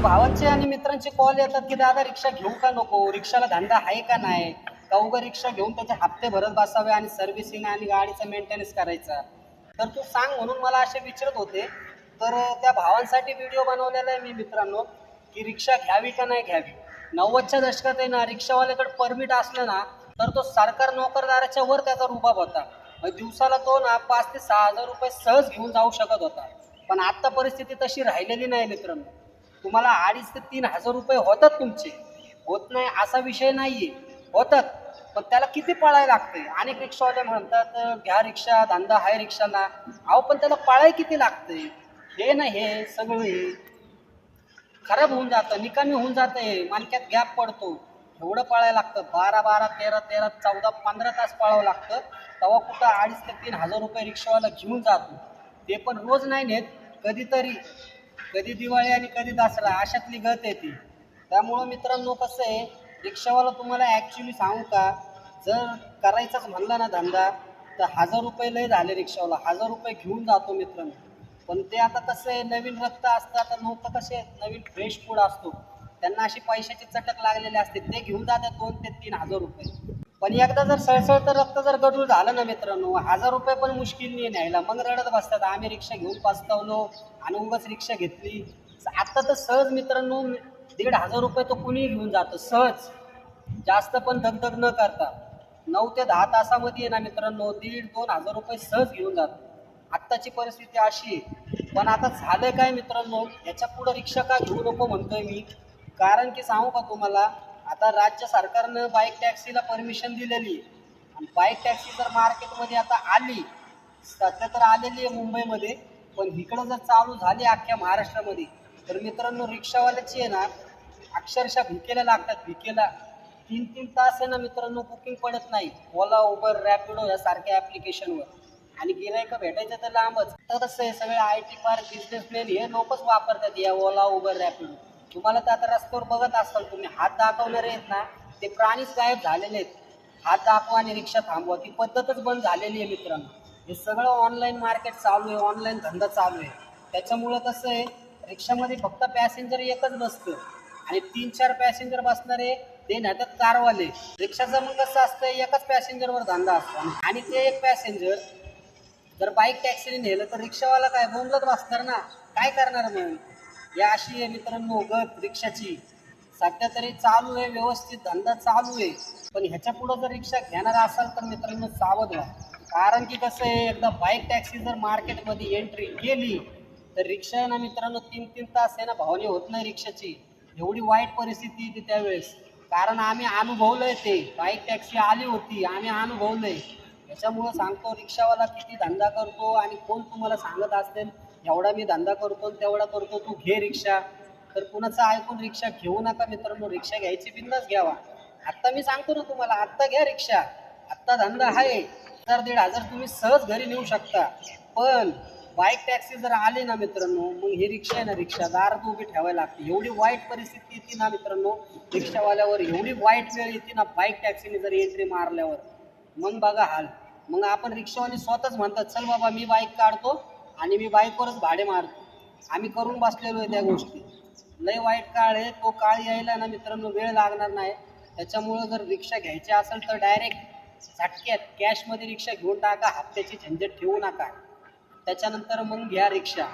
भावांचे आणि मित्रांचे कॉल येतात की दादा रिक्षा घेऊ का नको? रिक्षाला धंदा आहे का नाही? का उगा रिक्षा घेऊन त्याचे हप्ते भरत बसावे आणि सर्व्हिसिंग आणि गाडीचा मेंटेनन्स करायचा? तर तू सांग म्हणून मला असे विचारत होते. तर त्या भावांसाठी व्हिडिओ बनवलेला आहे मी मित्रांनो की रिक्षा घ्यावी का नाही घ्यावी? नव्वदच्या दशकात आहे ना रिक्षावाल्याकडे परमिट असलं ना तर तो सरकार नोकरदाराच्या वर त्याचा रुबाब होता. मग दिवसाला तो ना पाच ते सहा हजार रुपये सहज घेऊन जाऊ शकत होता. पण आत्ता परिस्थिती तशी राहिलेली नाही मित्रांनो. तुम्हाला अडीच ते तीन हजार रुपये होतात तुमचे. होत नाही असा विषय नाहीये. होतात पण त्याला किती पळायला लागते अनेक रिक्षावाले म्हणतात घ्या रिक्षा धंदा हाय रिक्षाला अहो पण त्याला पळाय किती लागते हे ना हे सगळं हे. खराब होऊन जातं निकामी होऊन जाते मानक्यात गॅप पडतो. एवढं पळायला लागतं. बारा बारा तेरा तेरा चौदा पंधरा तास पळावं लागतं. तेव्हा कुठं अडीच ते तीन हजार रुपये रिक्षावाला घेऊन जातो. ते पण रोज नाही नेत. कधीतरी कधी दिवाळी आणि कधी दसरा अशातली गत येते त्यामुळं मित्रांनो कसं आहे रिक्षावाला तुम्हाला ॲक्च्युली सांगू का जर करायचाच म्हणला ना धंदा तर हजार रुपये लय झाले रिक्षावाला. हजार रुपये घेऊन जातो मित्रांनो. पण ते आता कसं आहे नवीन रक्त असतं आता लोक कसे नवीन फ्रेश फूड असतो. त्यांना अशी पैशाची चटक लागलेली असते ते घेऊन जातात दोन ते तीन हजार रुपये. पण एकदा जर सळसळतं रक्त जर गडूळ झालं ना मित्रांनो हजार रुपये पण मुश्किल नाही न्यायला. मग रडत बसतात. आम्ही रिक्षा घेऊन पस्तावलो आणि उगाच रिक्षा घेतली. आता तर सहज मित्रांनो दीड हजार रुपये तो कुणी घेऊन जातं. सहज. जास्त पण धगधग न करता. नऊ ते दहा तासामध्ये ना मित्रांनो दीड दोन हजार रुपये सहज घेऊन जातो. आत्ताची परिस्थिती अशी आहे. पण आता झालं काय मित्रांनो याच्या पुढं रिक्षा का घेऊ नको म्हणतोय मी. कारण की सांगू का तुम्हाला आता राज्य सरकारनं बाईक टॅक्सीला परमिशन दिलेली. आहे आणि बाईक टॅक्सी जर मार्केटमध्ये आता आली सध्या तर आलेली आहे मुंबईमध्ये पण इकडं जर चालू झाली अख्ख्या महाराष्ट्रामध्ये तर मित्रांनो रिक्षावाल्याची आहे ना अक्षरशः भिकेला लागतात भिकेला. तीन तीन तास आहे ना मित्रांनो बुकिंग पडत नाही. ओला उबर रॅपिडो यासारख्या ॲप्लिकेशनवर आणि गिरायक भेटायचं तर लांबच. तर कसं आहे सगळे आय टी पार्क बिझनेसमॅन हे लोकच वापरतात या ओला उबर रॅपिडो. तुम्हाला तर आता रस्त्यावर बघत असाल तुम्ही. हात दाखवणारे आहेत ना ते प्राणीच गायब झालेले आहेत. हात दाखवा आणि रिक्षा थांबवा. ती पद्धतच बंद झालेली आहे मित्रांनो. हे सगळं ऑनलाईन मार्केट चालू आहे ऑनलाईन धंदा चालू आहे. त्याच्यामुळं कसं आहे रिक्षामध्ये फक्त पॅसेंजर एकच बसतं. आणि तीन चार पॅसेंजर बसणारे ते नेतात कारवाले. रिक्षाचं मग कसं असतं एकच पॅसेंजरवर धंदा असतो. आणि ते एक पॅसेंजर जर बाईक टॅक्सीने नेलं तर रिक्षावाला काय बोंबलत बसणार ना? काय करणार मग? या अशी आहे मित्रांनो गत रिक्षाची. सध्या तरी चालू आहे व्यवस्थित धंदा चालू आहे. पण ह्याच्या पुढं जर रिक्षा घेणार असाल तर मित्रांनो सावध व्हा. कारण की कसं आहे एकदा बाईक टॅक्सी जर मार्केटमध्ये एंट्री केली तर रिक्षा ना मित्रांनो तीन तीन तास आहे ना भावनी होत नाही रिक्षाची. एवढी वाईट परिस्थिती येते त्यावेळेस. कारण आम्ही अनुभवलंय ते. बाईक टॅक्सी आली होती आम्ही अनुभवलंय. त्याच्यामुळं सांगतो रिक्षावाला किती धंदा करतो आणि कोण तुम्हाला सांगत असेल एवढा मी धंदा करतो तेवढा करतो तू घे रिक्षा. तर कुणाचं ऐकून रिक्षा घेऊ नका मित्रांनो रिक्षा घ्यायची बिंदाच घ्यावा. आत्ता मी सांगतो ना तुम्हाला आत्ता घ्या रिक्षा. आत्ता धंदा आहे. हजार दीड हजार तुम्ही सहज घरी नेऊ शकता. पण बाईक टॅक्सी जर आली ना मित्रांनो मग ही रिक्षा आहे ना रिक्षा दारात उभी ठेवायला लागते. एवढी वाईट परिस्थिती येते ना मित्रांनो रिक्षावाल्यावर एवढी वाईट वेळ येते ना बाईक टॅक्सीने जर एंट्री मारल्यावर. मग बघा हाल. मग आपण रिक्षावाले स्वतःच म्हणतात चल बाबा मी बाईक काढतो. आणि मी बाईकवरच भाडे मारतो. आम्ही करून बसलेलो आहे त्या गोष्टी. लय वाईट काळ आहे. तो काळ यायला ना मित्रांनो वेळ लागणार नाही. त्याच्यामुळं जर रिक्षा घ्यायची असेल तर डायरेक्ट झटक्यात कॅशमध्ये रिक्षा घेऊन टाका. हप्त्याची झंझट ठेवू नका. त्याच्यानंतर मग घ्या रिक्षा.